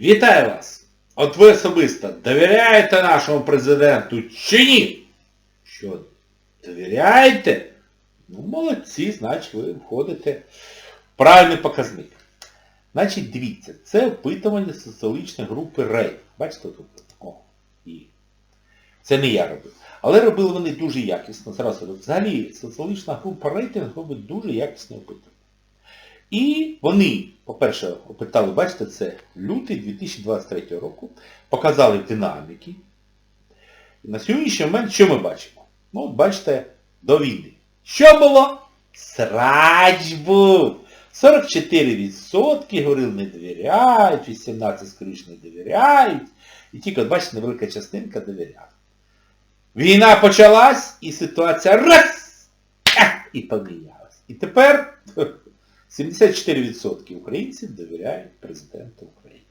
вітаю вас! От ви особисто довіряєте нашому президенту чи ні? Що, довіряєте? Ну, молодці, значить ви входите в правильний показник. Значить, дивіться, це опитування соціологічної групи Рей. Бачите тут? О, і. Це не я робив. Але робили вони дуже якісно. Зразу взагалі соціологічна група рейтинг робить дуже якісне опитування. І вони, по-перше, опитали, бачите, це лютий 2023 року, показали динаміки. На сьогоднішній момент що ми бачимо? Ну, от бачите, до війни. Що було? Срач був! 44% говорили не довіряють, 18 скоріше не довіряють. І тільки, от бачите, невелика частинка довіряє. Війна почалась, і ситуація раз! І помінялась. І тепер 74% українців довіряють президенту України.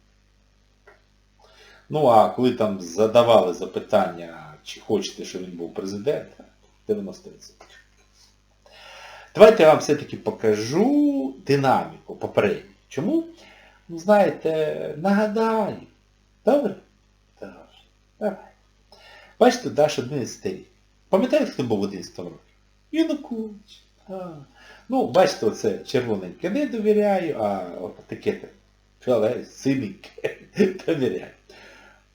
Ну а коли там задавали запитання, чи хочете, щоб він був президентом, 90%. Давайте я вам все-таки покажу динаміку попередню. Чому? Ну, знаєте, нагадаю. Добре? Добре. Давай. Бачите, Даш 11 рік. Пам'ятаєте, хто був в 11 році? Янукович. Ну, бачите, оце червоненьке не довіряю, а от таке фіоле, синеньке довіряю.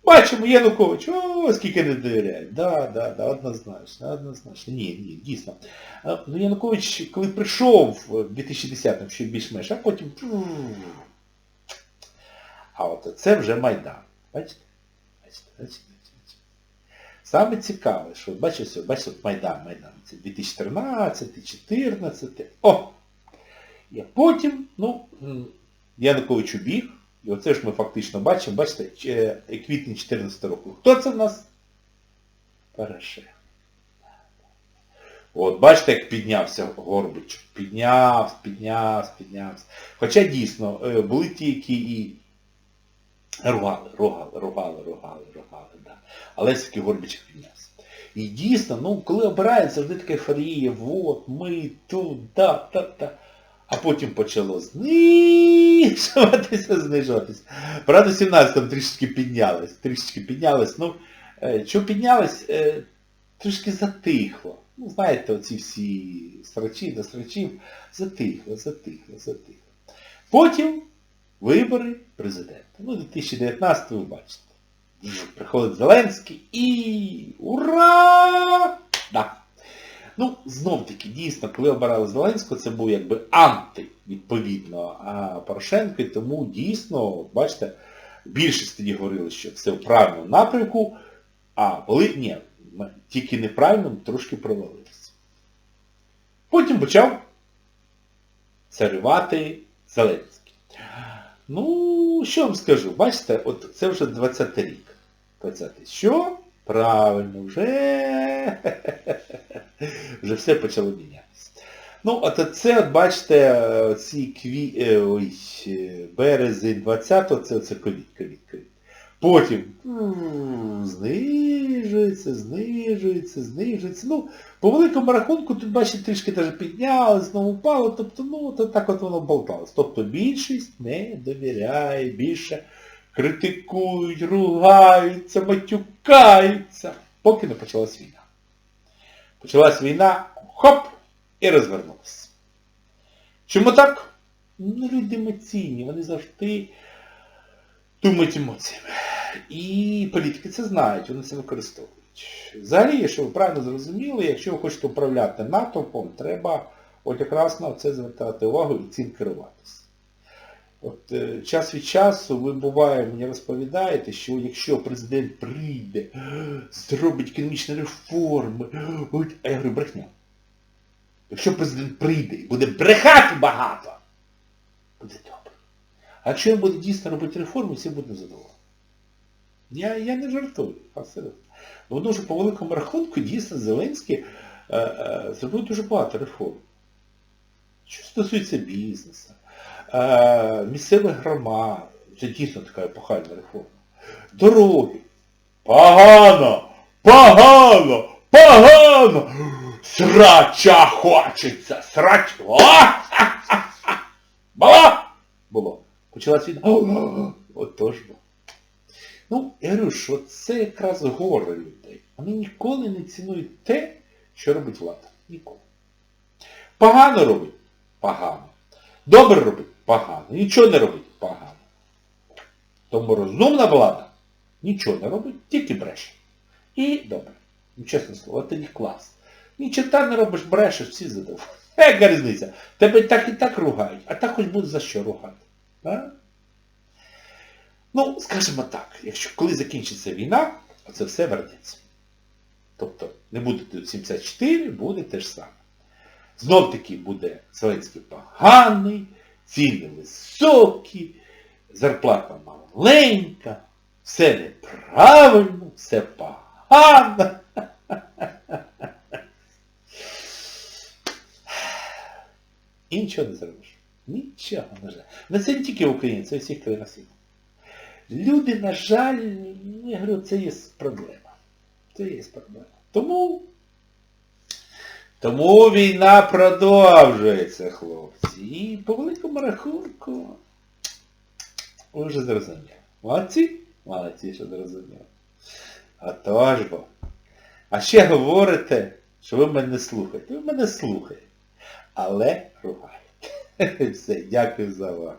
Бачимо, Янукович, о, скільки не довіряють. Да, да, да, однозначно, однозначно. Ні, ні, дійсно. Ну, Янукович, коли прийшов в 2010-му, ще більш-менш, а потім... А от це вже Майдан. Бачите, бачите, бачите. Саме цікаве, що бачите, от Майдан, Майдан. Це 2013, 2014. О! І потім, ну, Янукович убіг. І оце ж ми фактично бачимо, бачите, е, квітень 14 року. Хто це в нас? Порошенко. От, бачите, як піднявся Горбич. Піднявся, піднявся, піднявся. Хоча дійсно, е, були ті, які і ругали, ругали, ругали, ругали, ругали, да. Але все-таки Горбич піднявся. І дійсно, ну, коли обирається, завжди така ефорія, от, ми тут, да, та, та. А потім почало знижуватися, знижуватися. Правда, 17-му трішечки піднялось, трішечки піднялось. Ну, е, що піднялось, е, трішки затихло. Ну, знаєте, оці всі срачі до срачів, затихло, затихло, затихло. Потім вибори президента. Ну, 2019 ви бачите. Приходить Зеленський і ура! Да. Ну, знов таки, дійсно, коли обирали Зеленського, це був якби анти, відповідно, а Порошенко, і тому дійсно, бачите, більшість тоді говорили, що це в правильному напрямку, а були, ні, тільки неправильному, трошки провалилися. Потім почав царювати Зеленський. Ну, що вам скажу, бачите, от це вже 20 рік. 20 Що? Правильно, вже вже все почало мінятися. Ну, от це, от бачите, ці кві... е, ой, е, березень 20-го, це ковід, ковід, ковід. Потім знижується, знижується, знижується. Ну, по великому рахунку тут, бачите, трішки теж піднялось, знову впало, тобто, ну, то так от воно болталось. Тобто більшість не довіряє, більше критикують, ругаються, матюкаються, поки не почалась війна. Почалась війна, хоп, і розвернулася. Чому так? Ну, люди емоційні, вони завжди думають емоціями. І політики це знають, вони це використовують. Взагалі, якщо ви правильно зрозуміли, якщо ви хочете управляти натовпом, треба от якраз на це звертати увагу і цим керуватися. От е, час від часу ви буває мені розповідаєте, що якщо президент прийде, зробить економічні реформи, от, а я говорю, брехня. Якщо президент прийде і буде брехати багато, буде добре. А якщо він буде дійсно робити реформи, всі будуть задоволені. Я, я не жартую, абсолютно. Тому що по великому рахунку дійсно Зеленський е, е, зробив дуже багато реформ. Що стосується бізнесу, е, місцевих громад, це дійсно така епохальна реформа. Дороги. Погано! Погано! Погано! Срача хочеться! Срач! О! Було! Було. Почалась війна. Отож. Ну, я говорю, що це якраз горе людей. Вони ніколи не цінують те, що робить влада. Ніколи. Погано робить? Погано. Добре робить? Погано. Нічого не робить? Погано. Тому розумна влада нічого не робить, тільки бреше. І добре. Ну, чесне слово, тоді клас. Нічого не робиш, брешеш, всі задоволені. Яка різниця? Тебе так і так ругають, а так хоч буде за що ругати. А? Ну, скажімо так, якщо коли закінчиться війна, це все вернеться. Тобто не буде тут 74, буде те ж саме. Знов таки буде Зеленський поганий, ціни високі, зарплата маленька, все неправильно, все погано. І нічого не зробиш. Нічого, на жаль. На це не тільки в Україні, це у всіх країнах світу. Люди, на жаль, я говорю, це є проблема. Це є проблема. Тому, тому війна продовжується, хлопці. І по великому рахунку, ви вже зрозуміли. Молодці? Молодці, що зрозуміли. А то ж бо. А ще говорите, що ви мене слухаєте. Ви мене слухаєте. Але ругаєте. Все, дякую за увагу.